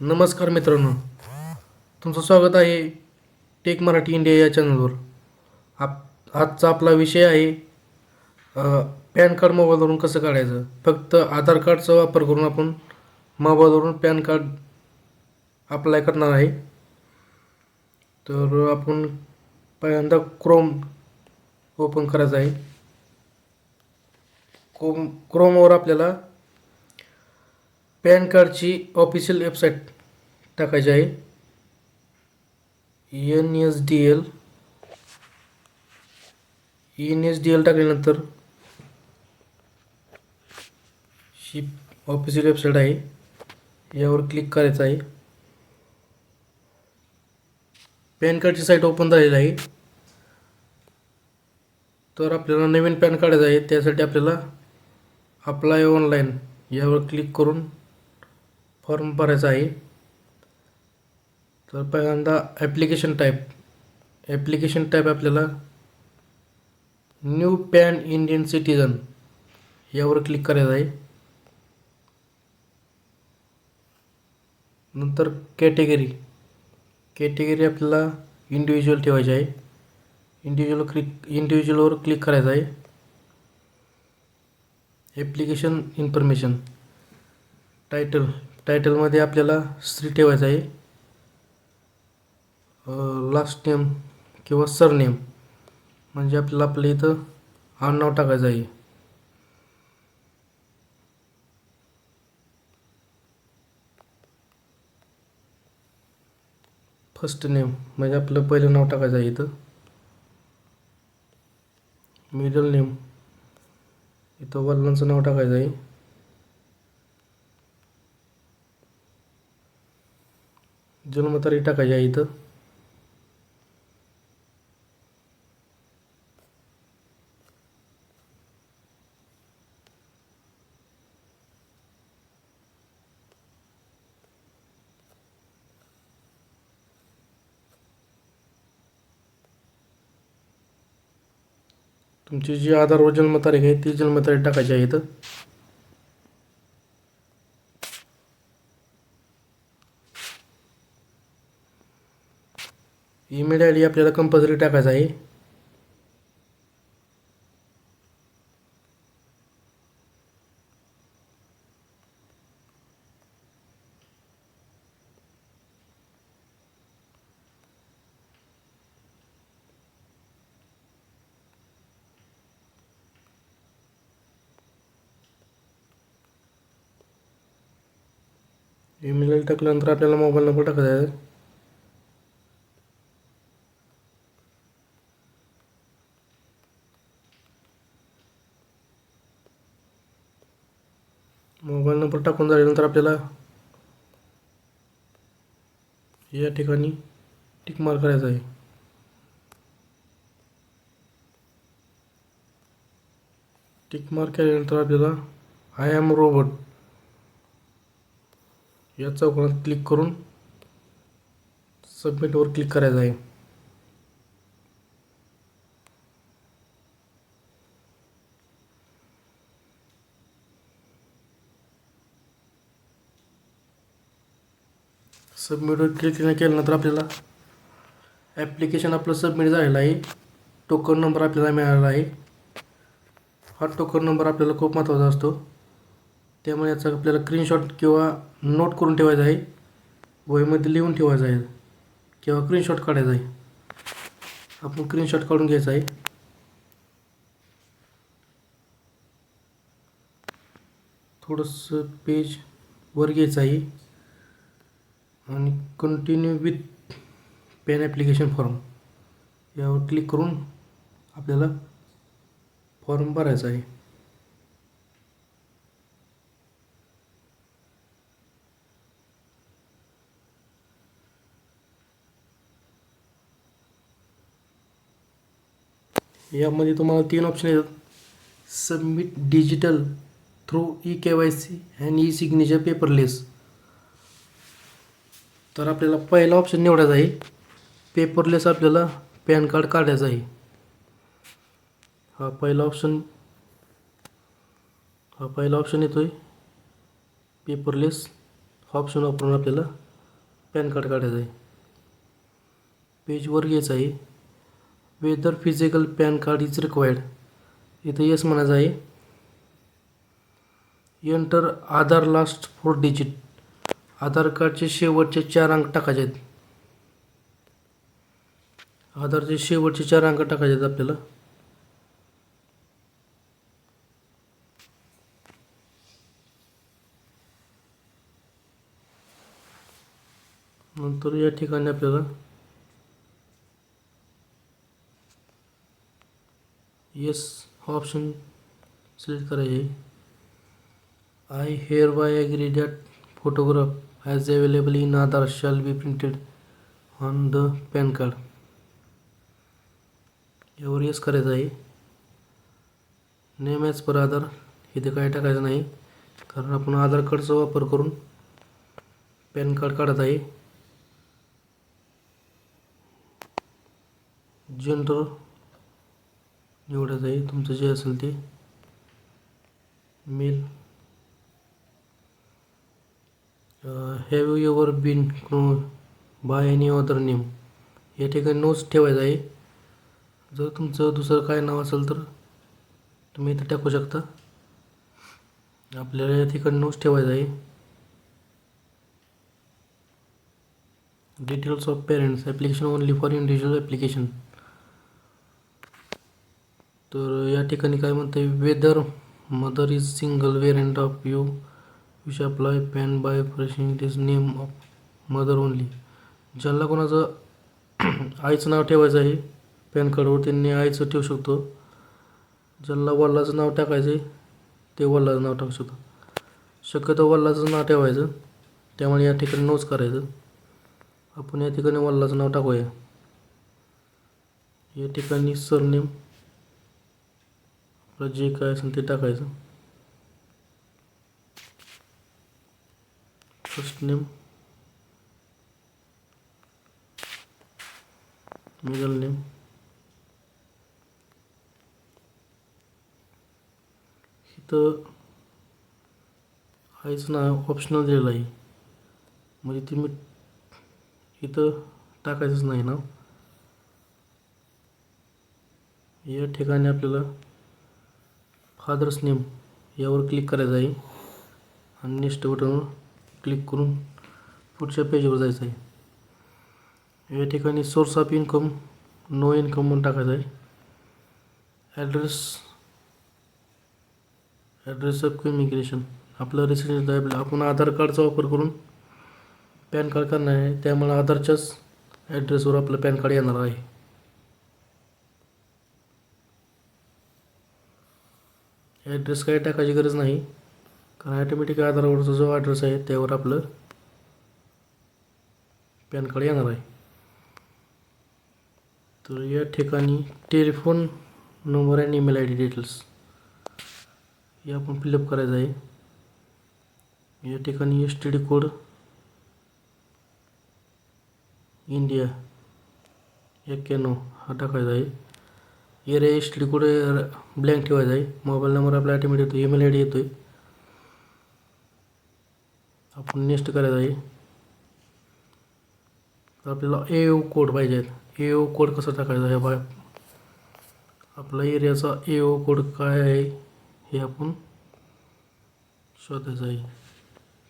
नमस्कार मित्रांनो. तुमचं स्वागत आहे टेक मराठी इंडिया या चॅनलवर. आप आजचा आपला विषय आहे पॅन कार्ड मोबाईलवरून कसं काढायचं? फक्त आधार कार्डचा वापर करून आपण मोबाईलवरून पॅन कार्ड अप्लाय करणार आहे. तर आपण पहिल्यांदा क्रोम ओपन करायचं आहे. क्रोम क्रोमवर आपल्याला पॅन कार्डची ऑफिशियल वेबसाईट टाकायची आहे. N S D L N S D L टाकल्यानंतर ही ऑफिशियल वेबसाईट आहे. यावर क्लिक करायचं आहे. पॅन कार्डची साईट ओपन झालेली आहे. तर आपल्याला नवीन पॅन काढायचं आहे. त्यासाठी आपल्याला अप्लाय ऑनलाईन यावर क्लिक करून फॉर्म भरायचा आहे. तर पहिल्यांदा ॲप्लिकेशन टाईप ॲप्लिकेशन टाईप आपल्याला न्यू पॅन इंडियन सिटीजन यावर क्लिक करायचं आहे. नंतर कॅटेगरी कॅटेगरी आपल्याला इंडिव्हिज्युअल ठेवायची आहे. इंडिव्हिज्युअल क्लिक इंडिव्हिज्युअलवर क्लिक करायचं आहे. ॲप्लिकेशन इन्फॉर्मेशन टायटल टायटलमध्ये आपल्याला स्त्री ठेवायचं आहे. लास्ट नेम किंवा सरनेम म्हणजे आपल्याला आपल्या इथं आडनाव टाकायचं आहे. फर्स्ट नेम म्हणजे आपलं पहिलं नाव टाकायचं आहे इथं. मिडल नेम इथं वडिलांचं नाव टाकायचं आहे. जन्मतारीख टाकायची आहे इथं. तुमची जी आधार व जन्मतारीख आहे ती जन्मतारीख टाकायची आहे इथं. ईमेल आय डी आपल्याला कंपल्सरी टाकायचा आहे. ईमेल टाकल्यानंतर आपल्याला मोबाईल नंबर टाकायचा आहे. मोबाईल नंबर टाकून झाल्यानंतर आपल्याला या ठिकाणी टिक मार करायचा आहे. टिक मार केल्यानंतर आपल्याला आय एम रोबोट या चौकोनात क्लिक करून सबमिटवर क्लिक करायचं आहे. सबमिटवर क्लिक केल्यानंतर आपल्याला ॲप्लिकेशन आपलं सबमिट झालेलं आहे. टोकन नंबर आपल्याला मिळालेला आहे. हा टोकन नंबर आपल्याला खूप महत्त्वाचा असतो. त्यामुळे याचा आपल्याला स्क्रीनशॉट किंवा नोट करून ठेवायचा आहे. वहीमध्ये लिहून ठेवायचं आहे. किंवा स्क्रीनशॉट काढायचा आहे. आपण स्क्रीनशॉट काढून घ्यायचा आहे. थोडंसं पेज वर घ्यायचं आहे. आणि continue with PAN application form यावर क्लिक करून आपल्याला फॉर्म भरायचा आहे. यामध्ये तुम्हाला तीन ऑप्शन येतात. Submit digital through e K Y C and e signature paperless तर आपल्याला पहिला ऑप्शन निवडायचा आहे. पेपरलेस आपल्याला पॅन कार्ड काढायचं आहे. हा पहिला ऑप्शन हा पहिला ऑप्शन येतो आहे पेपरलेस हा ऑप्शन वापरून आपल्याला पॅन कार्ड काढायचं आहे. पेजवर घ्यायचं आहे. Whether physical PAN card is required इथं येस म्हणायचं आहे. Enter Aadhaar last four digit Aadhaar कार्डचे शेवटचे चार अंक टाकायचे आहेत. आधारचे शेवटचे चार अंक टाकायचे आहेत आपल्याला. नंतर या ठिकाणी आपल्याला येस हा ऑप्शन सिलेक्ट करायचे I hereby agree that photograph as available in Aadhaar shall be printed on the PAN card यावर येस करायचं आहे. नेम ॲज पर आधार इथे काय टाकायचं नाही. कारण आपण आधार कार्डचा वापर करून पॅन कार्ड काढत आहे. जेंडर निवडायचं आहे. तुमचं जे असेल ते. Male have you your been know by any other name या ठिकाणी नोच ठेवायचं आहे. जर तुमचं दुसरं काय नाव असेल तर तुम्ही इथं टाकू शकता. आपल्याला या ठिकाणी नोच ठेवायचं आहे. Details of parents application only for individual application तर या ठिकाणी काय म्हणतं आहे whether mother is single parent of you wish apply PAN by furnishing this name of mother only ज्यांना कोणाचं आईचं नाव ठेवायचं आहे पॅन कार्डवर त्यांनी आईचं ठेवू शकतो. ज्यांना वडिलाचं नाव टाकायचं आहे ते वडिलाचं नाव टाकू शकतो शक्यतो वडिलाचं नाव ठेवायचं त्यामुळे या ठिकाणी नोच करायचं. आपण या ठिकाणी वडिलाचं नाव टाकूया. या ठिकाणी सरनेम आपलं जे काय असेल ते टाकायचं. फर्स्ट नेम middle नेम इथं आईचं नाव ऑप्शनल दिलेलं आहे. म्हणजे तुम्ही इथं टाकायचंच नाही ना. या ठिकाणी आपल्याला फादर्स नेम यावर क्लिक करायचं आहे. आणि नेक्स्ट बटनवर क्लिक करून पुढच्या पेजवर जायचं आहे. या ठिकाणी source of income no income म्हणून टाकायचं आहे. ॲड्रेस ॲड्रेस ऑफ इमिग्रेशन आपलं रेसिडेन्स आहे आपण आधार कार्डचा वापर करून पॅन कार्ड करणार आहे त्यामुळे आधारच्याच ॲड्रेसवर आपलं पॅन कार्ड येणार आहे. ॲड्रेस काही टाकायची गरज नाही. कारण ॲटोमॅटिक कार्डचा जो ॲड्रेस आहे त्यावर आपलं पॅन कार्ड येणार आहे. तर या ठिकाणी टेलिफोन नंबर आणि ईमेल आय डी डिटेल्स हे आपण फिलअप करायचं आहे. या ठिकाणी S T D code India एक्क्याण्णव हा टाकायचा आहे. Area S T D code blank ठेवायचा आहे. मोबाईल नंबर आपला ॲटोमॅटिक येतो ईमेल आय डी येतो आहे आपण नेक्स्ट करायचं आहे. तर आपल्याला ए ओ कोड पाहिजे आहेत. ए ओ कोड कसा टाकायचा आहे बा आपला एरियाचा ए ओ कोड काय आहे हे आपण शोधायचं आहे.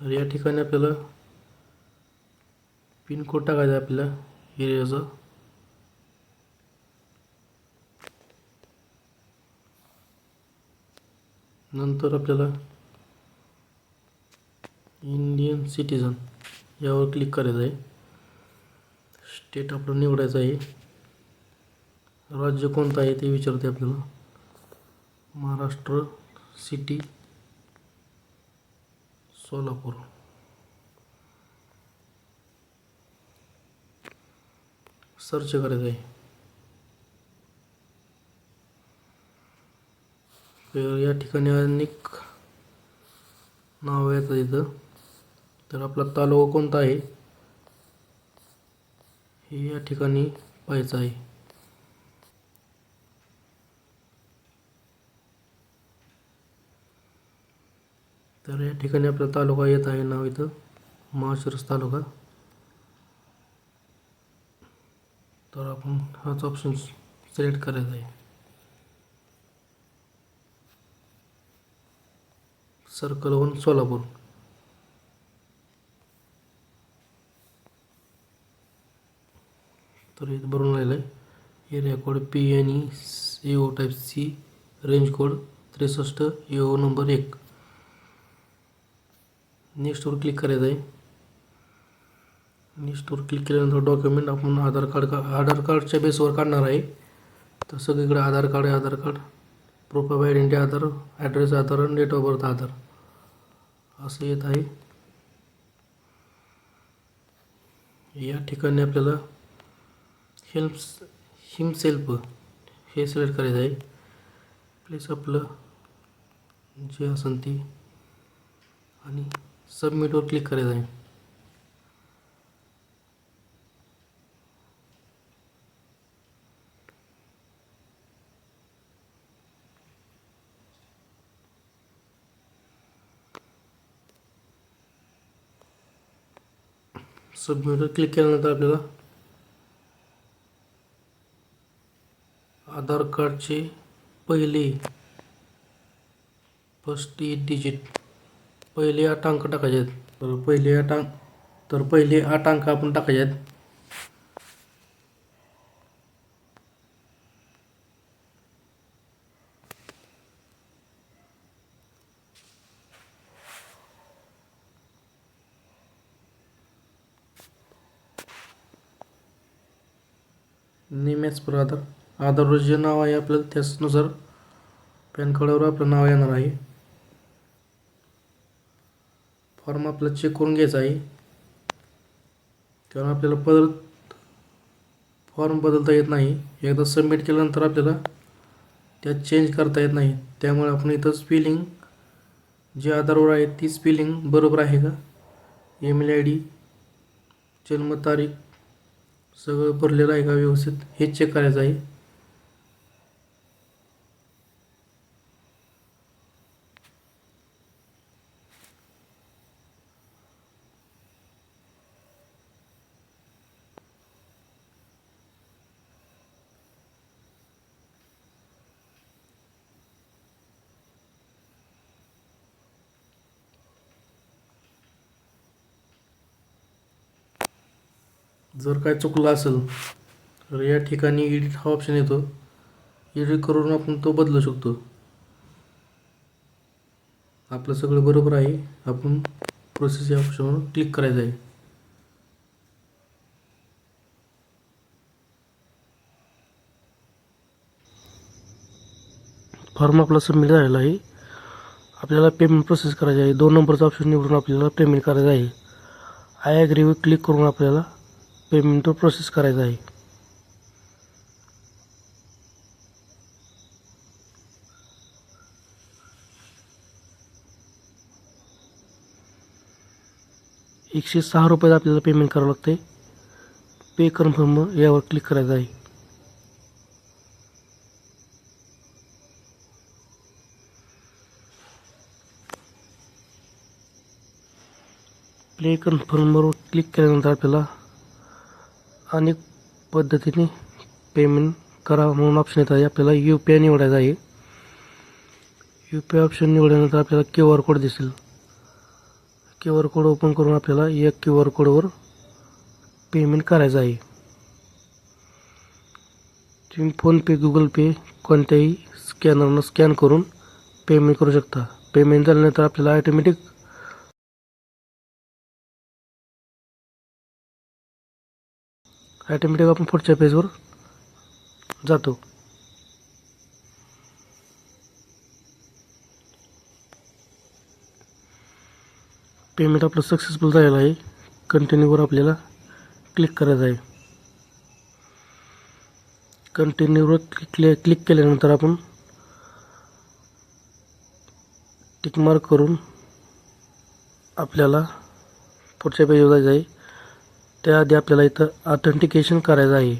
तर या ठिकाणी आपल्याला पिन कोड टाकायचा आहे आपल्या एरियाचा. नंतर आपल्याला इंडियन सिटीजन यावर क्लिक करायचं आहे. स्टेट आपलं निवडायचं आहे. राज्य कोणतं आहे ते विचारते आपल्याला. महाराष्ट्र सिटी सोलापूर. सर्च करायचं आहे. तर या ठिकाणी अनेक नाव येतात इथं. तर आपला तालुका कोणता आहे? हे या ठिकाणी पाहायचं आहे. तर या ठिकाणी आपला तालुका येत आहे नाव इथं माळशिरस तालुका. तर आपण हाच ऑप्शन सिलेक्ट करायचा आहे. Circle one Solapur. तर हे भरून राहिलं आहे. Area code P N E A O type C range code त्रेसष्ट ए ओ नंबर एक. नेक्स्टवर क्लिक करायचं आहे. नेक्स्टवर क्लिक केल्यानंतर डॉक्युमेंट आपण आधार कार्ड का आधार कार्डच्या बेसवर काढणार आहे. तर सगळीकडे आधार कार्ड आहे Aadhaar card proof of identity Aadhaar address Aadhaar आणि डेट ऑफ बर्थ आधार. असं येत आहे. या ठिकाणी आपल्याला हेल्प्स हिमसेल्फ हे सिलेक्ट करायचं आहे. प्लीज आपलं जे असेल ते आणि सबमिटवर क्लिक करायचं आहे. सबमिटवर क्लिक केल्यानंतर आपल्याला प्रकारचे पहिले फर्स्ट एट डिजिट पहिले आठ अंक टाकायचे आहेत. तर पहिले आठ अंक तर पहिले आठ अंक आपण टाकायचे आहेत. नेम ॲज आधारवर जे नाव आहे आपल्याला त्याचनुसार पॅन कार्डावर आपलं नाव येणार आहे. फॉर्म आपला चेक करून घ्यायचा आहे. कारण आपल्याला परत फॉर्म बदलता येत नाही. एकदा सबमिट केल्यानंतर आपल्याला त्यात चेंज करता येत नाही. त्यामुळे आपण इथं स्पेलिंग जे आधारवर आहे ती स्पेलिंग बरोबर आहे का? ईमेल आय डी जन्मतारीख सगळं भरलेलं आहे का व्यवस्थित? हे चेक करायचं आहे. जर काय चुकलं असेल तर या ठिकाणी एडिट हा ऑप्शन येतो. एडिट करून आपण तो बदलू शकतो. आपलं सगळं बरोबर आहे. आपण प्रोसेस या ऑप्शनवर क्लिक करायचं आहे. फॉर्म आपला सबमिट झालेला आहे. आपल्याला पेमेंट प्रोसेस करायची आहे. दोन नंबरचा ऑप्शन निवडून आपल्याला पेमेंट करायचं आहे. आय ॲग्रीवर क्लिक करून आपल्याला पेमेंट प्रोसेस करायचा आहे. एकशे सहा रुपयात आपल्याला पेमेंट करावं लागतं पे कन्फर्म यावर क्लिक करायचं आहे. प्ले कन्फर्मवर क्लिक केल्यानंतर आपल्याला अनेक पद्धतीने पेमेंट करा म्हणून ऑप्शन येतात आपल्याला यू पी आय निवडायचा आहे. यू पी आय ऑप्शन निवडल्यानंतर आपल्याला क्यू आर कोड दिसेल. क्यू आर कोड ओपन करून आपल्याला या क्यू आर कोडवर पेमेंट करायचं आहे. तुम्ही फोनपे गुगल पे कोणत्याही स्कॅनरनं स्कॅन करून पेमेंट करू शकता. पेमेंट झाल्यानंतर आपल्याला ॲटोमॅटिक ॲटोमॅटिक आपण पुढच्या पेजवर जातो. पेमेंट आपलं सक्सेसफुल झालेलं आहे. कंटिन्यूवर आपल्याला क्लिक करायचं आहे. कंटिन्यूवर क्लिक क्लिक केल्यानंतर आपण टिक मार्क करून आपल्याला पुढच्या पेजवर जायचं आहे. त्याआधी आपल्याला इथं ऑथेंटिकेशन करायचं आहे.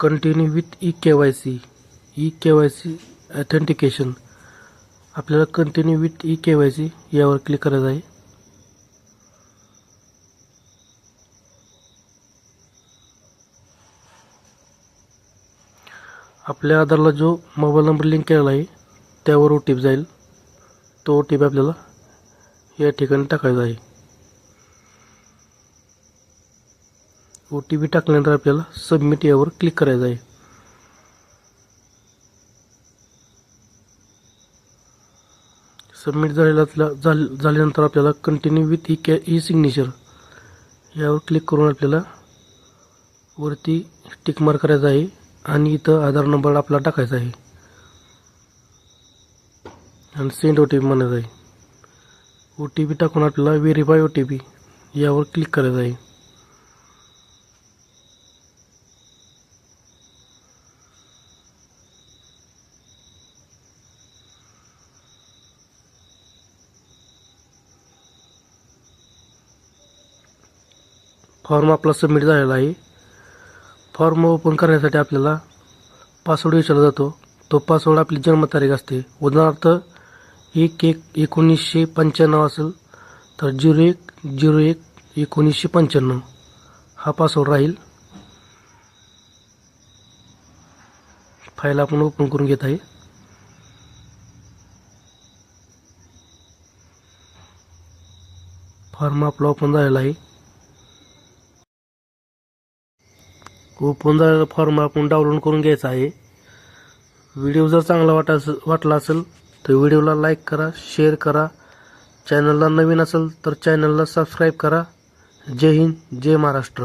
Continue with e K Y C e K Y C authentication आपल्याला continue with e K Y C यावर क्लिक करायचं आहे. आपल्या आधारला जो मोबाईल नंबर लिंक केलेला आहे त्यावर ओ टी पी जाईल. तो ओ टी पी आपल्याला या ठिकाणी टाकायचा आहे. ओ टी पी टाकल्यानंतर आपल्याला सबमिट यावर क्लिक करायचं आहे. सबमिट झालेला झाल्यानंतर आपल्याला continue with e K e signature यावर क्लिक करून आपल्याला वरती टिक मार्क करायचा आहे. आणि इथं आधार नंबर आपला टाकायचा आहे. आणि सेंड ओ टी पी म्हणायचं आहे. ओ टी पी टाकून आपल्याला व्हेरीफाय ओ टी पी यावर क्लिक करायचं आहे. फॉर्म आपला सबमिट झालेला आहे. फॉर्म ओपन करण्यासाठी आपल्याला पासवर्ड विचारला जातो. तो पासवर्ड आपली जन्मतारीख असते. उदाहरणार्थ एक एक एकोणीसशे पंच्याण्णव असेल तर झिरो एक झिरो एक एकोणीसशे पंच्याण्णव. हा पासवर्ड राहील. फाईल आपण ओपन करून घेत आहे. फॉर्म आपला ओपन झालेला आहे. ओपन झालेला फॉर्म आपण डाउनलोड करून घ्यायचा आहे. व्हिडिओ जर चांगला वाटा वाटला असेल तर व्हिडिओला लाईक करा शेअर करा. चॅनलला नवीन असेल तर चॅनलला सबस्क्राईब करा. जय हिंद जय महाराष्ट्र.